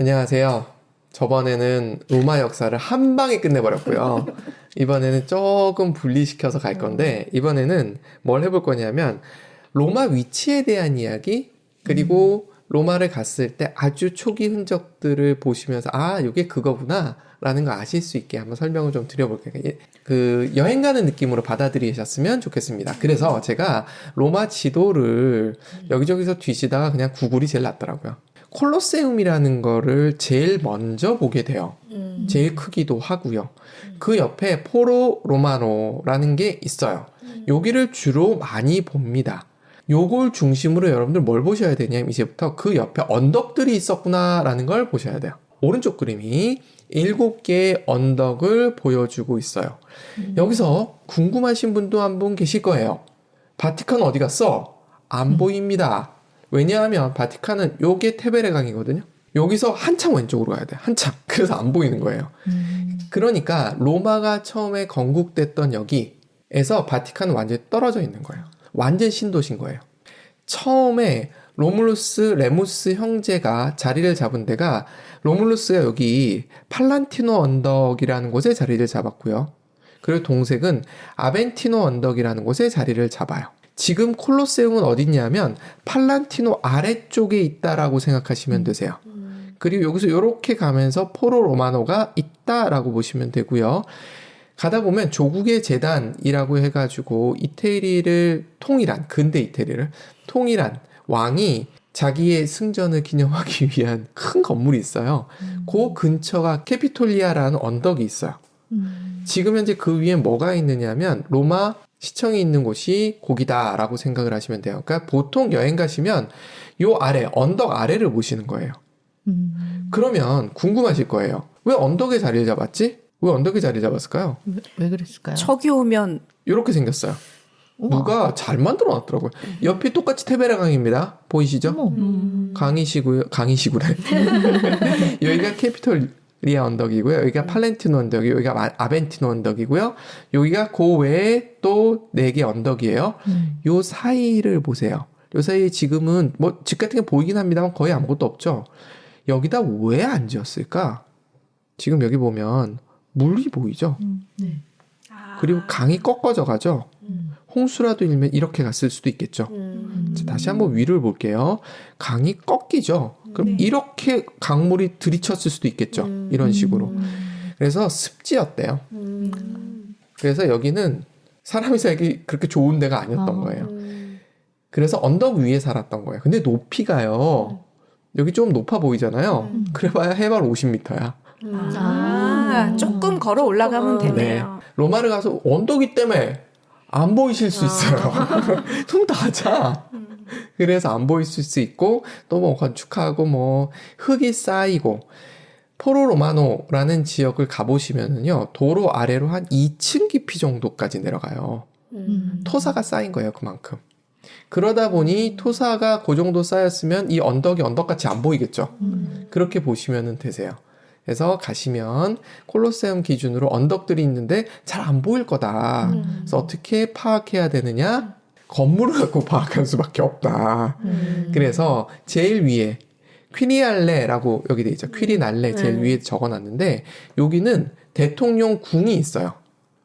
안녕하세요. 저번에는 로마 역사를 한 방에 끝내버렸고요. 이번에는 조금 분리시켜서 갈 건데, 이번에는 뭘 해볼 거냐면, 로마 위치에 대한 이야기, 그리고 로마를 갔을 때 아주 초기 흔적들을 보시면서, 아, 이게 그거구나. 라는 거 아실 수 있게 한번 설명을 좀 드려볼게요. 예, 그 여행 가는 느낌으로 받아들이셨으면 좋겠습니다. 그래서 제가 로마 지도를 여기저기서 뒤시다가 그냥 구글이 제일 낫더라고요. 콜로세움이라는 거를 제일 먼저 보게 돼요. 음. 제일 크기도 하고요. 그 옆에 포로 로마노라는 게 있어요. 여기를 주로 많이 봅니다. 요걸 중심으로 여러분들 뭘 보셔야 되냐면 이제부터 그 옆에 언덕들이 있었구나라는 걸 보셔야 돼요. 오른쪽 그림이 일곱 개의 언덕을 보여주고 있어요. 여기서 궁금하신 분도 한 분 계실 거예요. 바티칸 어디 갔어? 안 보입니다. 왜냐하면 바티칸은 요게 테베레 강이거든요. 여기서 한참 왼쪽으로 가야 돼. 한참. 그래서 안 보이는 거예요. 음. 그러니까 로마가 처음에 건국됐던 여기에서 바티칸은 완전히 떨어져 있는 거예요. 완전 신도신 거예요. 처음에 로물루스 레무스 형제가 자리를 잡은 데가 로물루스가 여기 팔란티노 언덕이라는 곳에 자리를 잡았고요. 그리고 동생은 아벤티노 언덕이라는 곳에 자리를 잡아요. 지금 콜로세움은 어딨냐면 팔란티노 아래쪽에 있다라고 생각하시면 되세요. 그리고 여기서 이렇게 가면서 포로 로마노가 있다라고 보시면 되고요. 가다 보면 조국의 재단이라고 해가지고 이태리를 통일한 근대 이태리를 통일한 왕이 자기의 승전을 기념하기 위한 큰 건물이 있어요. 그 근처가 캐피톨리아라는 언덕이 있어요. 음. 지금 현재 그 위에 뭐가 있느냐면 로마 시청이 있는 곳이 거기다라고 생각을 하시면 돼요. 그러니까 보통 여행 가시면 요 아래 언덕 아래를 보시는 거예요. 음. 그러면 궁금하실 거예요. 왜 언덕에 자리를 잡았지? 왜 언덕에 자리 잡았을까요? 왜, 왜 그랬을까요? 저기 오면 이렇게 생겼어요. 우와. 누가 잘 만들어 놨더라고요. 옆이 똑같이 테베라 강입니다. 보이시죠? 음. 강이시고요. 강이시구래. 여기가 캐피톨 리아 언덕이고요. 여기가 팔렌티노 언덕이, 여기가 마- 아벤티노 언덕이고요. 여기가 그 외에 또 네 개 언덕이에요. 음. 요 사이를 보세요. 요 사이에 지금은 뭐 집 같은 게 보이긴 합니다만 거의 아무것도 없죠. 여기다 왜 안 지었을까? 지금 여기 보면 물이 보이죠. 음. 네. 그리고 강이 꺾어져 가죠. 음. 홍수라도 일면 이렇게 갔을 수도 있겠죠. 음. 자, 다시 한번 위를 볼게요. 강이 꺾이죠. 그럼 네. 이렇게 강물이 들이쳤을 수도 있겠죠. 음. 이런 식으로. 음. 그래서 습지였대요. 음. 그래서 여기는 사람이 살기 그렇게 좋은 데가 아니었던 아. 거예요. 음. 그래서 언덕 위에 살았던 거예요. 근데 높이가요. 여기 좀 높아 보이잖아요. 음. 그래봐야 해발 50m야. 음. 아. 아, 조금 걸어 올라가면 조금. 되네요. 로마를 가서 언덕이 때문에 안 보이실 수 아. 있어요. 좀 낮아. 음. 그래서 안 보일 수 있고 또 뭐 건축하고 뭐 흙이 쌓이고 포로 로마노라는 지역을 가보시면은요 도로 아래로 한 2층 깊이 정도까지 내려가요. 음. 토사가 쌓인 거예요 그만큼. 그러다 보니 토사가 그 정도 쌓였으면 이 언덕이 언덕같이 안 보이겠죠. 음. 그렇게 보시면 되세요. 그래서 가시면 콜로세움 기준으로 언덕들이 있는데 잘 안 보일 거다. 음. 그래서 어떻게 파악해야 되느냐? 건물을 갖고 파악할 수밖에 없다. 음. 그래서 제일 위에 퀴리알레라고 여기 돼 있죠. 퀴리날레 제일 네. 위에 적어놨는데 여기는 대통령 궁이 있어요.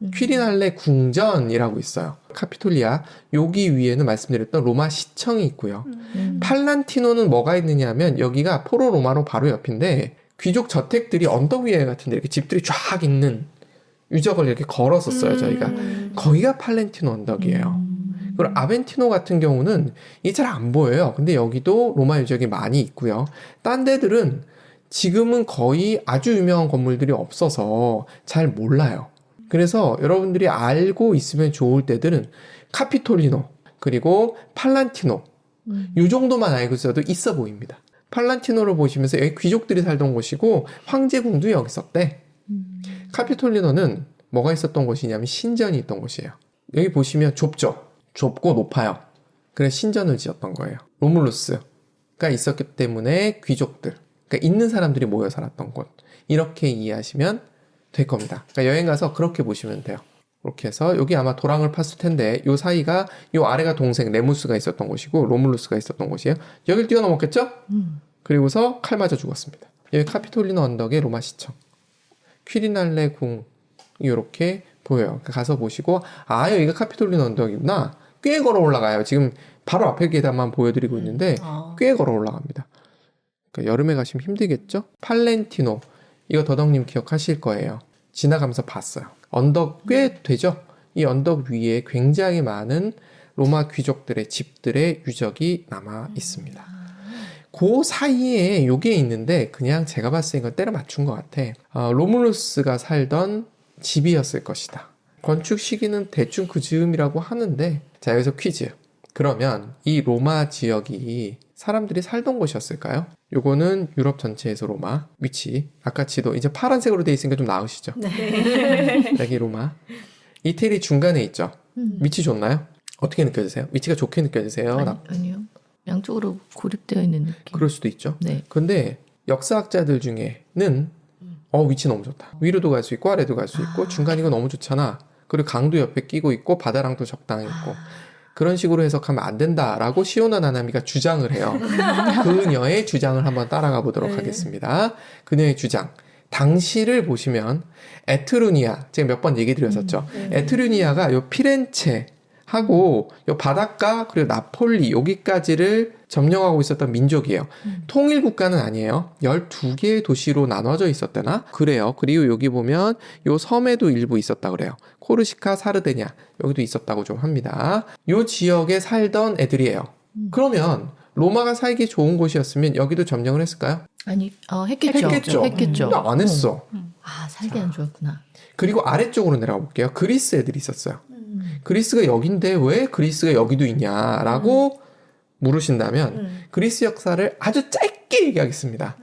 음. 퀴리날레 궁전이라고 있어요. 카피톨리아 여기 위에는 말씀드렸던 로마 시청이 있고요. 음. 팔란티노는 뭐가 있느냐면 여기가 포로 로마노 바로 옆인데 귀족 저택들이 언덕 위에 같은 데 이렇게 집들이 쫙 있는 유적을 이렇게 걸었었어요 저희가 음. 거기가 팔렌티노 언덕이에요. 음. 그리고 아벤티노 같은 경우는 이게 잘 안 보여요. 근데 여기도 로마 유적이 많이 있고요. 딴 데들은 지금은 거의 아주 유명한 건물들이 없어서 잘 몰라요. 그래서 여러분들이 알고 있으면 좋을 때들은 카피톨리노 그리고 팔란티노 음. 이 정도만 알고 있어도 있어 보입니다. 팔란티노를 보시면서 여기 귀족들이 살던 곳이고 황제궁도 여기 있었대. 음. 카피톨리노는 뭐가 있었던 곳이냐면 신전이 있던 곳이에요. 여기 보시면 좁죠. 좁고 높아요. 그래서 신전을 지었던 거예요. 로물루스가 있었기 때문에 귀족들, 그러니까 있는 사람들이 모여 살았던 곳. 이렇게 이해하시면 될 겁니다. 그러니까 여행 가서 그렇게 보시면 돼요. 이렇게 해서 여기 아마 도랑을 팠을 텐데 요 사이가 요 아래가 동생 레무스가 있었던 곳이고 로물루스가 있었던 곳이에요. 여길 뛰어넘었겠죠? 음. 그리고서 칼 맞아 죽었습니다. 여기 카피톨리노 언덕의 로마 시청, 퀴리날레 궁 이렇게 보여요. 가서 보시고 아 여기가 카피톨리노 언덕이구나. 꽤 걸어 올라가요. 지금 바로 앞에 계단만 보여드리고 있는데 아. 꽤 걸어 올라갑니다. 그러니까 여름에 가시면 힘들겠죠? 팔렌티노 이거 더덕님 기억하실 거예요. 지나가면서 봤어요. 언덕 꽤 되죠? 이 언덕 위에 굉장히 많은 로마 귀족들의 집들의 유적이 남아 있습니다. 그 사이에 요게 있는데 그냥 제가 봤을 때 이걸 때려 맞춘 것 같아. 어, 로물루스가 살던 집이었을 것이다. 건축 시기는 대충 그 즈음이라고 하는데 자 여기서 퀴즈. 그러면 이 로마 지역이 사람들이 살던 곳이었을까요? 요거는 유럽 전체에서 로마 위치. 아까 지도 이제 파란색으로 돼 있으니까 좀 나으시죠? 여기 로마. 이태리 중간에 있죠. 음. 위치 좋나요? 어떻게 느껴지세요? 위치가 좋게 느껴지세요? 아니, 나- 아니요. 양쪽으로 고립되어 있는 느낌. 그럴 수도 있죠. 네. 근데 역사학자들 중에는 어 위치 너무 좋다. 위로도 갈 수 있고 아래도 갈 수 있고 중간이고 너무 좋잖아. 그리고 강도 옆에 끼고 있고 바다랑도 적당히 있고 그런 식으로 해석하면 안 된다라고 시오나 나나미가 주장을 해요. 그녀의 주장을 한번 따라가 보도록 네. 하겠습니다. 그녀의 주장. 당시를 보시면 에트루니아 제가 몇 번 얘기 드렸었죠. 에트루니아가 요 피렌체 하고 요 바닷가 그리고 나폴리 여기까지를 점령하고 있었던 민족이에요. 통일 국가는 아니에요. 12개의 도시로 나눠져 있었대나? 그래요. 그리고 여기 보면 요 섬에도 일부 있었다 그래요. 코르시카, 사르데냐 여기도 있었다고 좀 합니다. 요 지역에 살던 애들이에요. 음. 그러면 로마가 살기 좋은 곳이었으면 여기도 점령을 했을까요? 아니, 어, 했겠죠. 했겠죠. 했겠죠. 근데 안 했어. 아, 살기 안 좋았구나. 그리고 아래쪽으로 내려가 볼게요. 그리스 애들이 있었어요. 음. 그리스가 여긴데 왜 그리스가 여기도 있냐라고 물으신다면 음. 그리스 역사를 아주 짧게 얘기하겠습니다.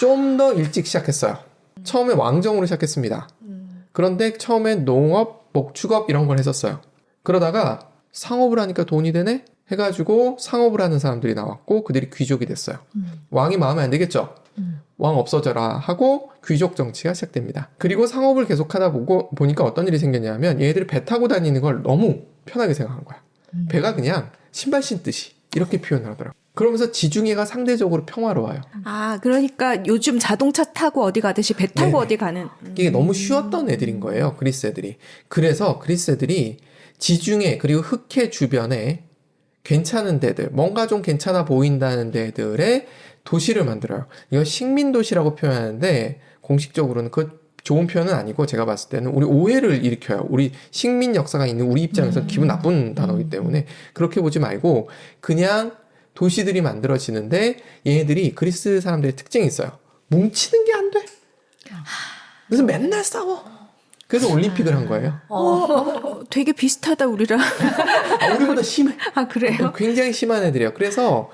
좀 더 일찍 시작했어요. 처음에 왕정으로 시작했습니다. 음. 그런데 처음엔 농업, 목축업 이런 걸 했었어요. 그러다가 상업을 하니까 돈이 되네? 해가지고 상업을 하는 사람들이 나왔고 그들이 귀족이 됐어요. 음. 왕이 마음에 안 들겠죠? 음. 왕 없어져라 하고 귀족 정치가 시작됩니다. 그리고 상업을 계속하다 보고 보니까 어떤 일이 생겼냐면 얘들이 배 타고 다니는 걸 너무 편하게 생각한 거야. 음. 배가 그냥 신발 신듯이 이렇게 표현을 하더라고. 그러면서 지중해가 상대적으로 평화로워요. 아, 그러니까 요즘 자동차 타고 어디 가듯이 배 타고 네네. 어디 가는. 음. 이게 너무 쉬웠던 애들인 거예요. 그리스 애들이. 그래서 그리스 애들이 지중해 그리고 흑해 주변에 괜찮은 데들, 뭔가 좀 괜찮아 보인다는 데들의 도시를 만들어요. 이거 식민 도시라고 표현하는데 공식적으로는 그 좋은 표현은 아니고 제가 봤을 때는 우리 오해를 일으켜요. 우리 식민 역사가 있는 우리 입장에서 음. 기분 나쁜 단어이기 때문에 그렇게 보지 말고 그냥 도시들이 만들어지는데 얘네들이 그리스 사람들의 특징이 있어요. 뭉치는 게 안 돼. 그래서 맨날 싸워. 그래서 올림픽을 한 거예요. 어, 어, 되게 비슷하다, 우리랑. 아, 우리보다 심해. 아, 그래요? 굉장히 심한 애들이에요. 그래서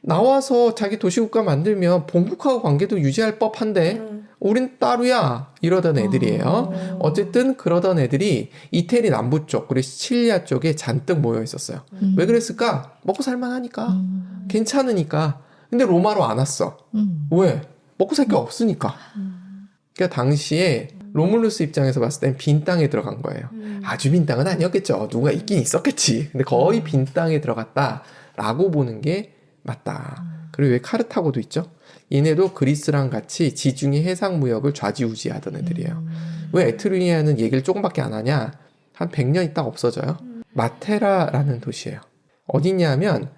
나와서 자기 도시국가 만들면 본국하고 관계도 유지할 법한데 음. 우린 따로야 이러던 애들이에요. 어쨌든 그러던 애들이 이태리 남부 쪽 그리고 시칠리아 쪽에 잔뜩 모여 있었어요. 음. 왜 그랬을까? 먹고 살만하니까 음. 괜찮으니까. 근데 로마로 안 왔어. 음. 왜? 먹고 살 게 없으니까. 그러니까 당시에 로물루스 입장에서 봤을 땐 빈 땅에 들어간 거예요. 음. 아주 빈 땅은 아니었겠죠. 누가 있긴 있었겠지. 근데 거의 빈 땅에 들어갔다라고 보는 게 맞다. 그리고 왜 카르타고도 있죠? 얘네도 그리스랑 같이 지중해 해상 무역을 좌지우지하던 애들이에요. 왜 에트루니아는 얘기를 조금밖에 안 하냐? 한 100년 있다 없어져요. 마테라라는 도시예요. 어디냐면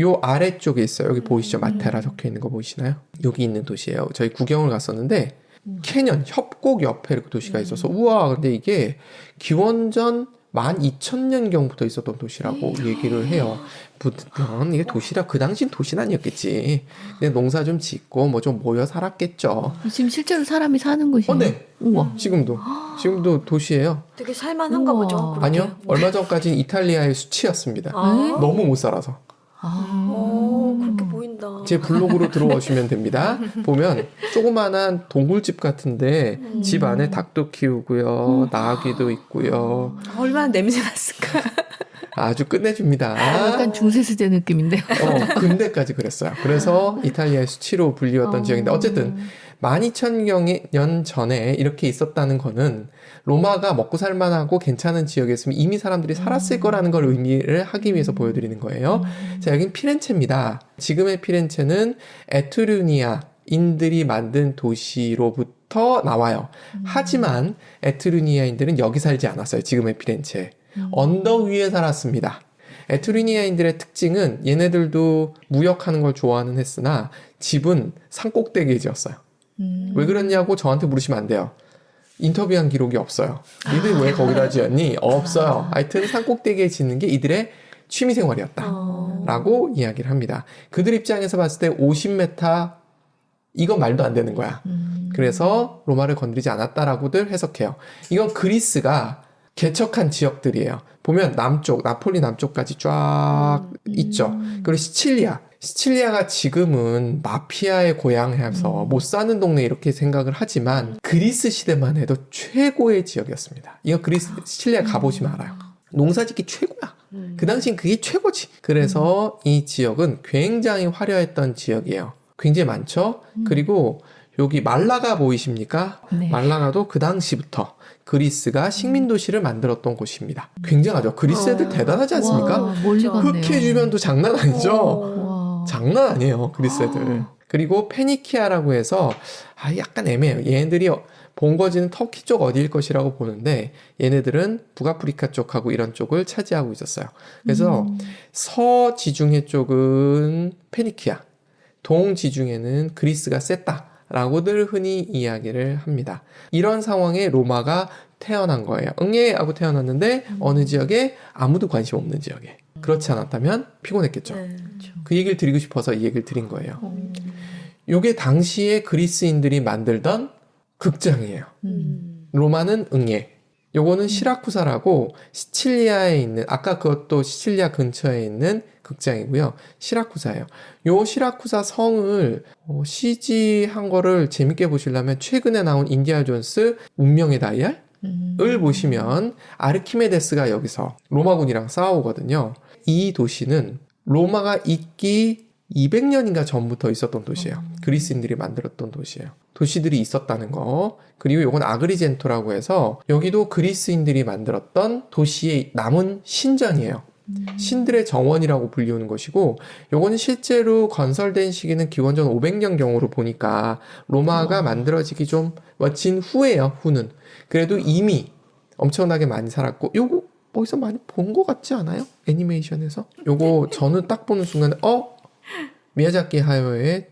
요 아래쪽에 있어요. 여기 보이시죠? 마테라 적혀 있는 거 보이시나요? 여기 있는 도시예요. 저희 구경을 갔었는데 캐년 협곡 옆에 이렇게 도시가 있어서 우와 근데 이게 기원전 12,000년경부터 있었던 도시라고 얘기를 해요. 무튼 이게 도시라 그 당신 도시는 아니었겠지. 근데 농사 좀 짓고 뭐 좀 모여 살았겠죠. 지금 실제로 사람이 사는 곳이. 어, 네. 우와. 지금도 지금도 도시예요. 되게 살만한가 우와. 보죠. 그렇게. 아니요. 얼마 전까지는 이탈리아의 수치였습니다. 아, 너무 못 살아서. 아. 어, 그렇게 보인다. 제 블로그로 들어오시면 됩니다. 보면 조그만한 동굴집 같은데 집 안에 닭도 키우고요. 나귀도 있고요. 얼마나 냄새 났을까? 아주 끝내줍니다. 약간 중세시대 느낌인데요. 어, 근대까지 그랬어요. 그래서 이탈리아의 수치로 불리웠던 지역인데 어쨌든 12,000년 전에 이렇게 있었다는 거는 로마가 먹고 살만하고 괜찮은 지역이었으면 이미 사람들이 살았을 거라는 걸 의미를 하기 위해서 보여드리는 거예요. 자, 여긴 피렌체입니다. 지금의 피렌체는 에트루니아 인들이 만든 도시로부터 나와요. 음. 하지만 에트루니아인들은 여기 살지 않았어요. 지금의 피렌체. 음. 언덕 위에 살았습니다. 에트루니아인들의 특징은 얘네들도 무역하는 걸 좋아하는 했으나 집은 산 꼭대기에 지었어요. 음. 왜 그랬냐고 저한테 물으시면 안 돼요. 인터뷰한 기록이 없어요. 니들 왜 거기다 지었니? 없어요. 하여튼 산꼭대기에 짓는 게 이들의 취미 생활이었다. 어. 라고 이야기를 합니다. 그들 입장에서 봤을 때 50m 이건 말도 안 되는 거야. 음. 그래서 로마를 건드리지 않았다라고들 해석해요. 이건 그리스가 개척한 지역들이에요. 보면 남쪽, 나폴리 남쪽까지 쫙 있죠. 그리고 시칠리아. 시칠리아가 지금은 마피아의 고향해서 못 사는 동네 이렇게 생각을 하지만 그리스 시대만 해도 최고의 지역이었습니다. 이거 그리스, 시칠리아 가보시면 알아요. 농사 짓기 최고야. 음. 그 당시엔 그게 최고지. 그래서 이 지역은 굉장히 화려했던 지역이에요. 굉장히 많죠? 그리고 여기 말라가 보이십니까? 네. 말라가도 그 당시부터 그리스가 식민 도시를 만들었던 곳입니다. 굉장하죠? 그리스 애들 어. 대단하지 않습니까? 와. 흑해 주변도 장난 아니죠? 장난 아니에요, 그리스 애들. 그리고 페니키아라고 해서 아 약간 애매해요. 얘네들이 본거지는 터키 쪽 어디일 것이라고 보는데 얘네들은 북아프리카 쪽하고 이런 쪽을 차지하고 있었어요. 그래서 음. 서지중해 쪽은 페니키아, 동지중해는 그리스가 셌다 라고들 흔히 이야기를 합니다. 이런 상황에 로마가 태어난 거예요. 응애 하고 태어났는데 어느 지역에 아무도 관심 없는 지역에. 그렇지 않았다면 피곤했겠죠. 네. 그 얘기를 드리고 싶어서 이 얘기를 드린 거예요. 어. 요게 당시에 그리스인들이 만들던 극장이에요. 음. 로마는 응애. 요거는 시라쿠사라고 시칠리아에 있는 아까 그것도 시칠리아 근처에 있는 극장이고요. 시라쿠사예요. 요 시라쿠사 성을 어, CG한 거를 재밌게 보시려면 최근에 나온 인디아 존스 운명의 다이얼 음. 을 보시면 아르키메데스가 여기서 로마군이랑 싸우거든요. 이 도시는 로마가 있기 200년인가 전부터 있었던 도시예요. 그리스인들이 만들었던 도시예요. 도시들이 있었다는 거. 그리고 요건 아그리젠토라고 해서 여기도 그리스인들이 만들었던 도시의 남은 신전이에요. 신들의 정원이라고 불리우는 것이고 요거는 실제로 건설된 시기는 기원전 500년 경으로 보니까 로마가 만들어지기 좀 멋진 후예요. 후는 그래도 이미 엄청나게 많이 살았고 요거 어디서 많이 본 것 같지 않아요? 애니메이션에서 요거 저는 딱 보는 순간에 어 미야자키 하요의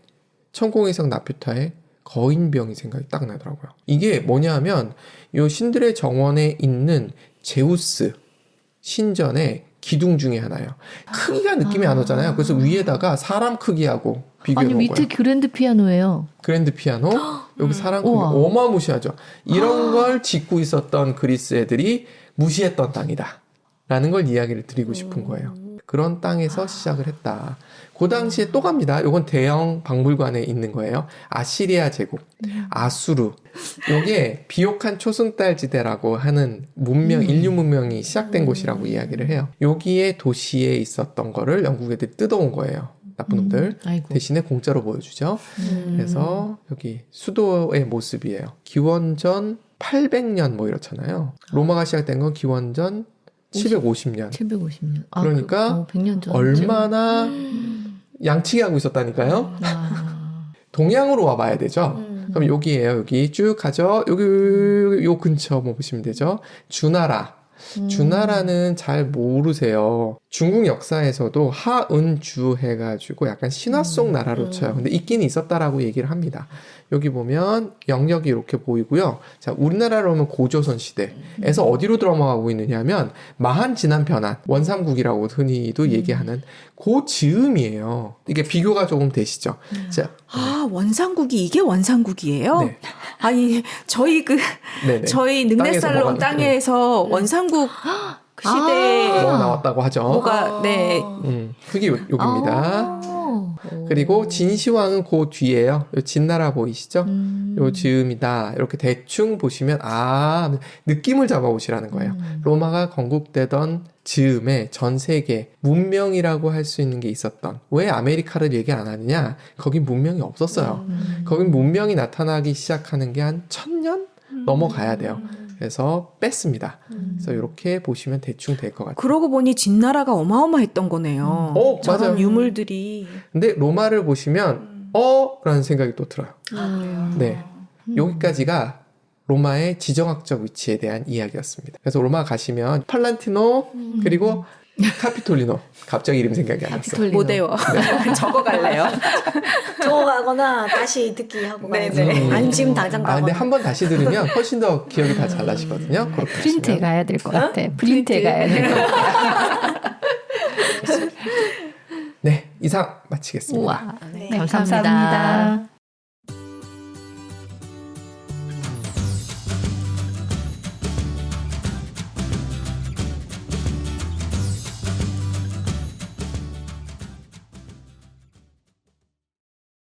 천공의성 나퓨타의 거인병이 생각이 딱 나더라고요. 이게 뭐냐하면 요 신들의 정원에 있는 제우스 신전의 기둥 중에 하나예요. 크기가 느낌이 안 오잖아요. 그래서 위에다가 사람 크기하고 비교해 아니 밑에 거예요. 그랜드 피아노예요. 그랜드 피아노 여기 사람 크기. 어마무시하죠. 이런 걸 짓고 있었던 그리스 애들이 무시했던 땅이다. 라는 걸 이야기를 드리고 싶은 거예요. 그런 땅에서 시작을 했다. 그 당시에 또 갑니다. 이건 대형 박물관에 있는 거예요. 아시리아 제국, 아수르. 요게 비옥한 초승달지대라고 하는 문명, 음. 인류 문명이 시작된 곳이라고 이야기를 해요. 여기에 도시에 있었던 거를 영국 애들이 뜯어온 거예요. 나쁜 놈들. 음. 대신에 공짜로 보여주죠. 음. 그래서 여기 수도의 모습이에요. 기원전 800년 뭐 이렇잖아요. 로마가 시작된 건 기원전 750년. 750년. 그러니까 그, 어, 100년 전. 얼마나 양치기 하고 있었다니까요? 와. 동양으로 와봐야 되죠. 음. 그럼 여기에요. 여기 쭉 가죠. 여기 요 근처 뭐 보시면 되죠. 주나라. 음. 주나라는 잘 모르세요. 중국 역사에서도 하은주 해가지고 약간 신화 속 나라로 음. 쳐요. 근데 있긴 있었다라고 얘기를 합니다. 여기 보면 영역이 이렇게 보이고요. 자, 우리나라로 오면 고조선 시대에서 어디로 들어가고 있느냐면 마한 진한 변한 원삼국이라고 흔히도 얘기하는 그 즈음이에요. 이게 비교가 조금 되시죠? 자, 아, 원상국이 이게 원상국이에요? 네. 아니, 저희 그, 네네. 저희 땅에서 능례살롱 뭐가 땅에서 원상국 그 시대에 아. 나왔다고 하죠. 뭐가, 네. 음, 그게 요- 여기입니다. 아. 그리고 진시황은 그 뒤에요. 요 진나라 보이시죠? 음. 요 즈음이다. 이렇게 대충 보시면 아 느낌을 잡아오시라는 거예요. 음. 로마가 건국되던 즈음에 전 세계 문명이라고 할 수 있는 게 있었던 왜 아메리카를 얘기 안 하느냐? 거긴 문명이 없었어요. 음. 거긴 문명이 나타나기 시작하는 게 한 천년 넘어가야 돼요. 그래서 뺐습니다. 음. 그래서 이렇게 보시면 대충 될 것 같아요. 그러고 보니 진나라가 어마어마했던 거네요. 어, 저런 맞아요. 유물들이. 근데 로마를 보시면 음. 어? 라는 생각이 또 들어요. 음. 네. 여기까지가 로마의 지정학적 위치에 대한 이야기였습니다. 그래서 로마 가시면 팔란티노 그리고 카피톨리노 갑자기 이름 생각이 안 났어. 카피톨리노. 못 외워. 적어갈래요. 적어가거나 다시 듣기 하고 네, 가야지. 네. 아니면 지금 당장 아. 근데 한 번 다시 들으면 훨씬 더 기억이 다 잘 나시거든요. 그렇게 프린트에. 가야 될 것 같아. 프린트에 가야 될 것 같아. 네 이상 마치겠습니다. 우와. 네. 감사합니다. 감사합니다.